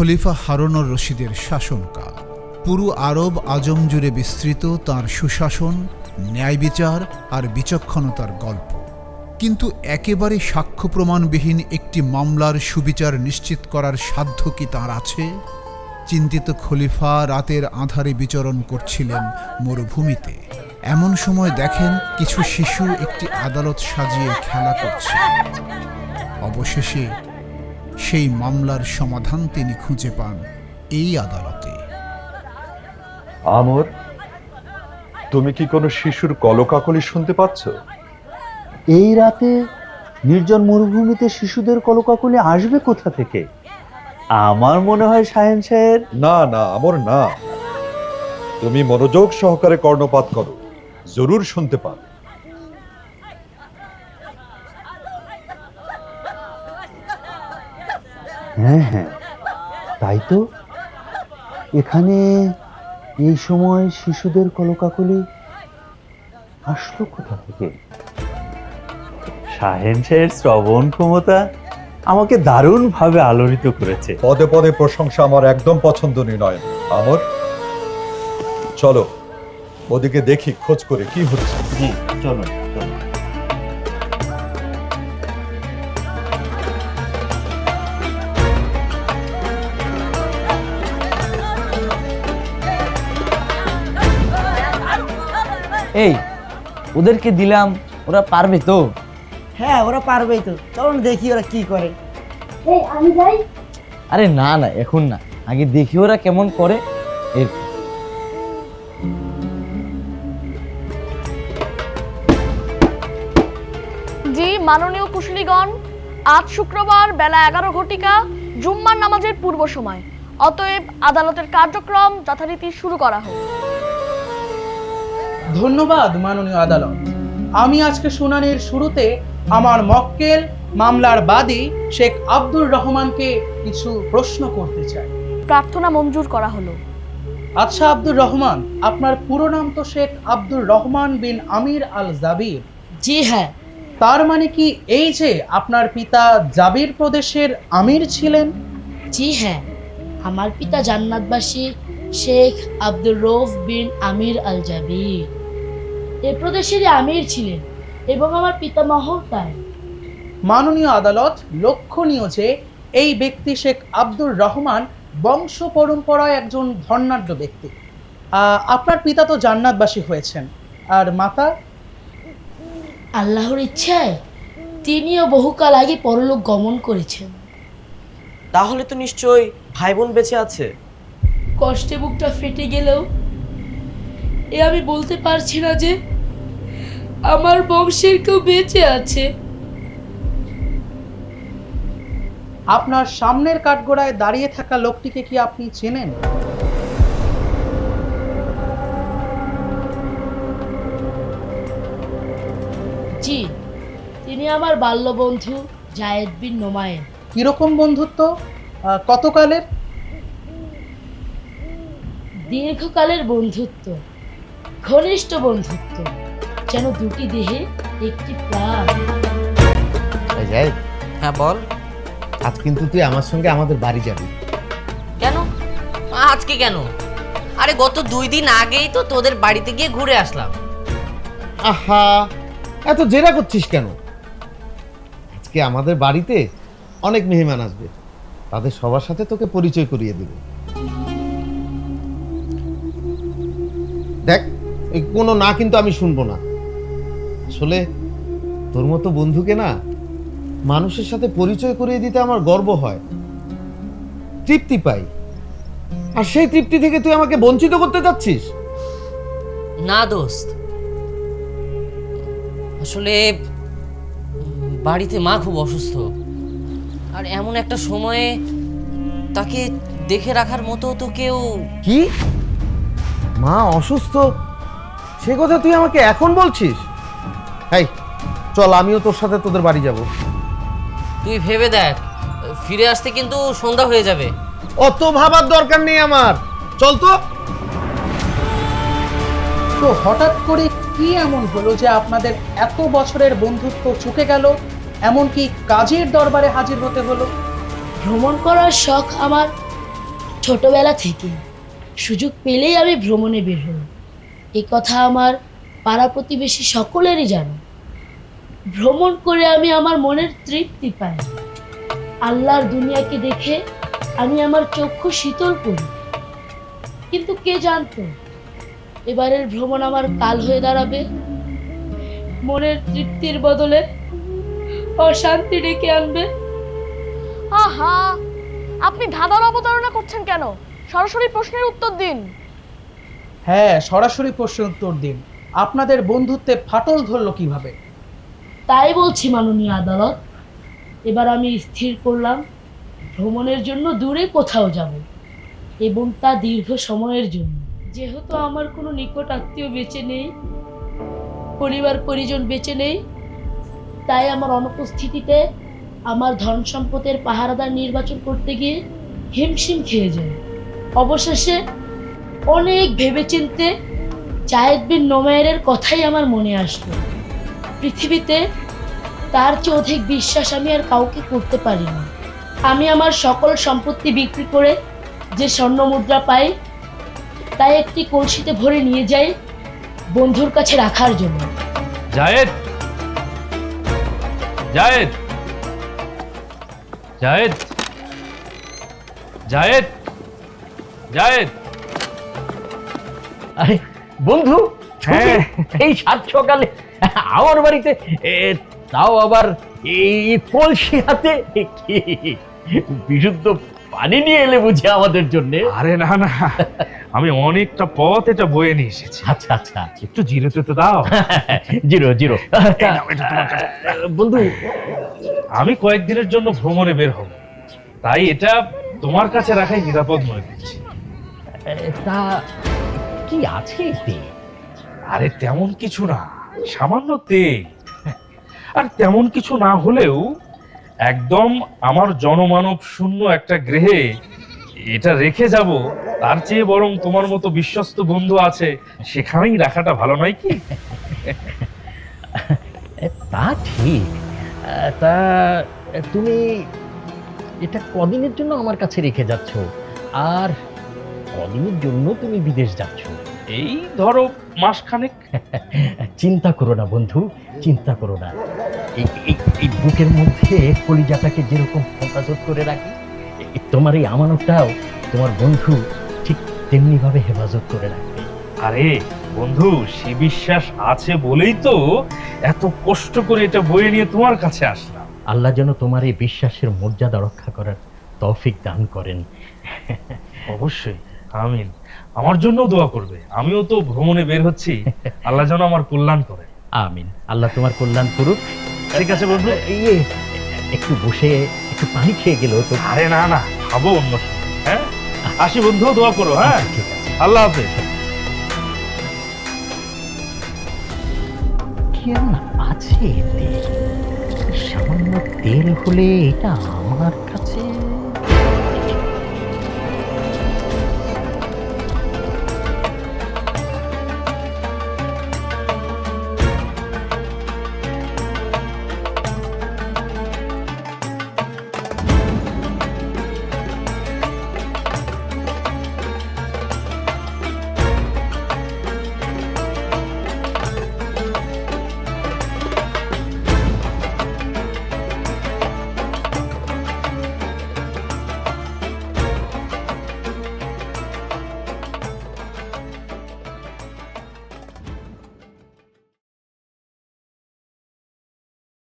খলিফা হারুনুর রশিদের শাসনকাল পুরো আরব আজম জুড়ে বিস্তৃত তার সুশাসন, ন্যায় বিচার আর বিচক্ষণতার গল্প। কিন্তু একেবারে সাক্ষ্য প্রমাণবিহীন একটি মামলার সুবিচার নিশ্চিত করার সাধ্য কি তাঁর আছে? চিন্তিত খলিফা রাতের আধারে বিচরণ করছিলেন মরুভূমিতে। এমন সময় দেখেন কিছু শিশু একটি আদালত সাজিয়ে খেলা করছে। অবশেষে সেই মামলার সমাধান তিনি খুঁজে পান এই আদালতে। আমর তুমি কি কোনো শিশুর কলকাকলি শুনতে পাচ্ছ? এই রাতে নির্জন মরুভূমিতে শিশুদের কলকাকলি আসবে কোথা থেকে? আমার মনে হয় সায়েন সাহেব না না আমর না। তুমি মনোযোগ সহকারে কর্ণপাত করো। জরুর শুনতে পান হ্যাঁ হ্যাঁ। তাই তো? এখানে এই সময় শিশুদের কলকাকলি আসলো কোথা থেকে? সাহেন সাহের শ্রবণ ক্ষমতা আমাকে দারুণভাবে আলোড়িত করেছে। পদে পদে প্রশংসা আমার একদম পছন্দনীয় নয়। আমর চলো ওদিকে দেখি খোঁজ করে কি হচ্ছে। জি চলো চলো এই ওদেরকে দিলাম ওরা পারবে তো? হ্যাঁ ওরা পারবেই তো। চলো দেখি ওরা কি করে। এই আমি যাই। আরে না না এখন না। আগে দেখি ওরা কেমন করে। এর জি মাননীয় কুশলীগণ আজ শুক্রবার বেলা এগারো ঘটিকা জুম্মার নামাজের পূর্ব সময়। অতএব আদালতের কার্যক্রম যথারীতি শুরু করা হোক। ধন্যবাদ মাননীয় আদালত। আমি আজকে শুনানির শুরুতে আমার মক্কেল মামলার বাদী শেখ আব্দুর রহমানকে কিছু প্রশ্ন করতে চাই। প্রার্থনা মঞ্জুর করা হলো। আচ্ছা আব্দুর রহমান আপনার পুরো নাম তো শেখ আব্দুর রহমান বিন আমির আল জাবির। জি হ্যাঁ। তার মানে কি এই যে আপনার পিতা জাবির প্রদেশের আমির ছিলেন? জি হ্যাঁ। আমার পিতা জান্নাতবাসী শেখ আব্দুর রৌফ বিন আমির আল জাবির। এ প্রদেশেরই আমির ছিলেন এবং আমার পিতামহ তাই। মাননীয় আদালত লক্ষণীয় যে এই ব্যক্তি শেখ আব্দুর রহমান বংশ পরম্পরায় একজন ধর্নাঢ্য ব্যক্তি। আপনার পিতা তো জান্নাতবাসী হয়েছেন। আর মাতা? আল্লাহর ইচ্ছায় তিনিও বহুকাল আগে পরলোক গমন করেছেন। তাহলে তো নিশ্চয়ই ভাই বোন বেঁচে আছে। কষ্টে বুকটা ফেটে গেলেও এ আমি বলতে পারছি না যে আমার বংশের কেউ বেঁচে আছে। আপনার সামনের কাঠগোড়ায় দাঁড়িয়ে থাকা লোকটিকে কি আপনি চেনেন? জি তিনি আমার বাল্যবন্ধু জায়েদ বিন নোমায়েন কীরকম বন্ধুত্ব? আহ, কতকালের? দীর্ঘকালের বন্ধুত্ব। ঘনিষ্ঠ বন্ধুত্ব যেন দুটি দেহে একটি প্রাণ। যাই হ্যাঁ বল। আজ কিন্তু তুই আমার সঙ্গে আমাদের বাড়ি যাবি। কেন? আজকে কেন? আরে গত দুই দিন আগেই তো তোদের বাড়িতে গিয়ে ঘুরে আসলাম। আহা এত জেরা করছিস কেন? আজকে আমাদের বাড়িতে অনেক মেহমান আসবে। তাদের সবার সাথে তোকে পরিচয় করিয়ে দেব। দেখ এই কোনো না কিন্তু আমি শুনব না। আসলে তোর মতো বন্ধুকে না মানুষের সাথে পরিচয় করিয়ে দিতে আমার গর্ব হয়। তৃপ্তি পাই। আর সেই তৃপ্তি থেকে তুই আমাকে বঞ্চিত করতে চাচ্ছিস? না দোস্ত। আসলে বাড়িতে মা খুব অসুস্থ। আর এমন একটা সময়ে তাকে দেখে রাখার মতো তো কেউ কি? মা অসুস্থ? সে কথা তুই আমাকে এখন বলছিস? এই চল আমিও তোর সাথে তোদের বাড়ি যাব। তুই ভেবে দেখ ফিরে আসতে কিন্তু সন্ধ্যা হয়ে যাবে। অত ভাবার দরকার নেই আমার। চল তো। তো হঠাৎ করে কি এমন হলো যে আপনাদের এত বছরের বন্ধুত্ব চুকে গেল? এমনকি কাজের দরবারে হাজির হতে হলো? ভ্রমণ করার শখ আমার ছোটবেলা থেকে সুযোগ পেলেই আমি ভ্রমণে বের হই। এ কথা আমার পাড়া প্রতিবেশী সকলেরই জানো। ভ্রমণ করে আমি আমার মনের তৃপ্তি পাই। আল্লাহর দুনিয়াকে দেখে আমি আমার চক্ষু শীতল করি। কিন্তু কে জানতো, এবারের ভ্রমণ আমার কাল হয়ে দাঁড়াবে। মনের তৃপ্তির বদলে অশান্তি ডেকে আনবে। আহা! আপনি ধাঁধার অবতারণা করছেন কেন? সরাসরি প্রশ্নের উত্তর দিন। হ্যাঁ সরাসরি প্রশ্নের উত্তর দিন। আপনাদের বন্ধুত্বে ফাটল ধরলো কীভাবে? তাই বলছি, মাননীয় আদালত। এবার আমি স্থির করলাম, ভ্রমণের জন্য দূরে কোথাও যাব, এবং তা দীর্ঘ সময়ের জন্য। যেহেতু আমার কোনো নিকট আত্মীয় বেঁচে নেই, পরিবার পরিজন বেঁচে নেই, তাই আমার অনুপস্থিতিতে আমার ধন সম্পদের পাহারাদার নির্বাচন করতে গিয়ে হিমশিম খেয়ে যায় অবশেষে অনেক ভেবেচিন্তে জায়েদ বিন নোমায়ের কথাই আমার মনে আসলো। পৃথিবীতে তার চেয়ে অধিক বিশ্বাস আমি আর কাউকে করতে পারি না আমি আমার সকল সম্পত্তি বিক্রি করে যে স্বর্ণ মুদ্রা পাই, তাই একটি কলসিতে ভরে নিয়ে যাই বন্ধুর কাছে রাখার জন্য। জায়েদ! জায়েদ! জায়েদ! জায়েদ! জায়েদ! আরে বন্ধু হ্যাঁ। এই সাত সকালে আমার বাড়িতে তাও আবার এই কলসি হাতে বিশুদ্ধ পানি নিয়ে এলে বুঝি আমাদের জন্য? আরে না না আমি অনেকটা পথ এটা বয়ে নিয়ে এসেছি। আচ্ছা আচ্ছা একটু জিরোতে তো দাও। Zero zero. বন্ধু আমি কয়েকদিনের জন্য ভ্রমণে বের হব। তাই এটা তোমার কাছে রাখাই নিরাপদ মনে করছি। তা কি আছে এতে? আরে তেমন কিছু না, সামান্য তেল। আর তেমন কিছু না হলেও একদম আমার জনমানব শূন্য একটা গ্রহে এটা রেখে যাব, তার চেয়ে বরং তোমার মতো বিশ্বস্ত বন্ধু আছে, সেখানেই রাখাটা ভালো, নয় কি? তা ঠিক। তা তুমি এটা কদিনের জন্য আমার কাছে রেখে যাচ্ছ? আর কদিনের জন্য তুমি বিদেশ যাচ্ছ। এই ধরো মাসখানেক। চিন্তা করো না বন্ধু চিন্তা করো না। এই বুকের মধ্যে কলিজাটাকে যেরকম হেফাজত করে রাখি তোমার এই আমানতটাও তোমার বন্ধু ঠিক তেমনি ভাবে হেফাজত করে রাখবে। আরে বন্ধু সে বিশ্বাস আছে বলেই তো এত কষ্ট করে এটা বয়ে নিয়ে তোমার কাছে আসলাম। আল্লাহ যেন তোমার এই বিশ্বাসের মর্যাদা রক্ষা করার তৌফিক দান করেন। অবশ্যই। আমিন। আমার জন্য দোয়া করবে। আমিও তো ভ্রমণে বের হচ্ছি। আল্লাহ যেন আমার কল্যাণ করে। আমিন। আল্লাহ তোমার কল্যাণ করুক। ঠিক আছে বন্ধু? ইয়ে একটু বসে একটু পানি খেয়ে গেল তো আরে না না খাব অন্য হ্যাঁ? আসি বন্ধু দোয়া করো হ্যাঁ? ঠিক আছে। আল্লাহ হাফেজ। কি এমন আছে তেল সামান্য তেল হলে এটা আমার কাছে